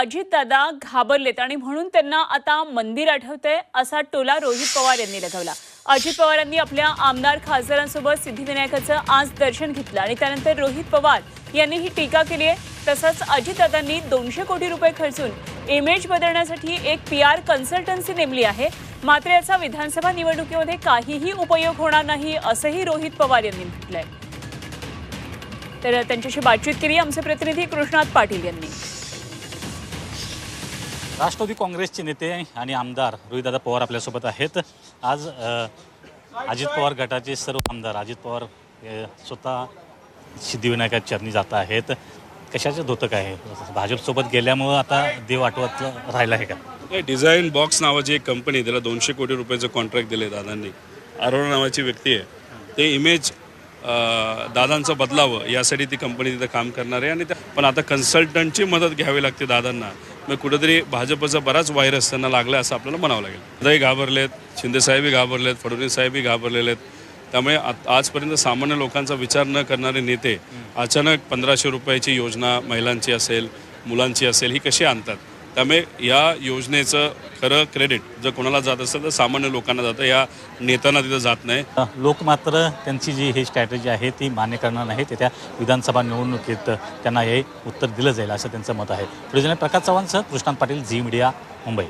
अजितदादा घाबरलेत आणि म्हणून त्यांना आता मंदिर आठवतंय असा टोला रोहित पवार यांनी लगावला. अजित पवार यांनी आपल्या आमदार खासदारांसोबत सिद्धिविनायकाचं आज दर्शन घेतलं आणि त्यानंतर रोहित पवार यांनी ही टीका केली आहे. तसंच अजितदादांनी दोनशे कोटी रुपये खर्चून इमेज बदलण्यासाठी एक पी आर कन्सल्टन्सी नेमली आहे. मात्र याचा विधानसभा निवडणुकीमध्ये काहीही उपयोग होणार नाही असंही रोहित पवार यांनी म्हटलंय. तर त्यांच्याशी बातचीत केली आमचे प्रतिनिधी कृष्णात पाटील यांनी. राष्ट्रवादी काँग्रेसचे नेते आणि आमदार रोहितदादा पवार आपल्यासोबत आहेत. आज अजित पवार गटाचे सर्व आमदार अजित पवार स्वतः सिद्धिविनायकात चरणी जात आहेत. कशाचं धोतक आहे? भाजपसोबत गेल्यामुळं आता देव आठवत राहिला आहे का? नाही डिझाईन बॉक्स नावाची एक कंपनी आहे, त्याला दोनशे कोटी रुपयाचं कॉन्ट्रॅक्ट दिले दादांनी. अरोरा नावाची व्यक्ती आहे. ते इमेज दादांचं बदलावं यासाठी ती कंपनी तिथं काम करणार आहे आणि त्या पण आता कन्सल्टंटची मदत घ्यावी लागते दादांना. मग कुठेतरी भाजपचा बराच व्हायरस त्यांना लागला असं आपल्याला म्हणावं लागेल. दादाही घाबरलेत शिंदेसाहेबही घाबरलेत फडणवीससाहेबही घाबरलेले आहेत त्यामुळे आजपर्यंत सामान्य लोकांचा विचार न करणारे नेते अचानक पंधराशे रुपयाची योजना महिलांची असेल मुलांची असेल ही कशी आणतात? त्यामुळे या योजनेचं खरं क्रेडिट जर कोणाला जात असेल तर सामान्य लोकांना जातं. या नेत्यांना तिथं जात नाही. लोक मात्र त्यांची जी ही स्ट्रॅटेजी आहे ती मान्य करणार नाही ते त्या विधानसभा निवडणुकीत त्यांना हे उत्तर दिलं जाईल असं त्यांचं मत आहे. पुढे प्रकाश चव्हाणसह कृष्णांत पाटील झी मीडिया मुंबई.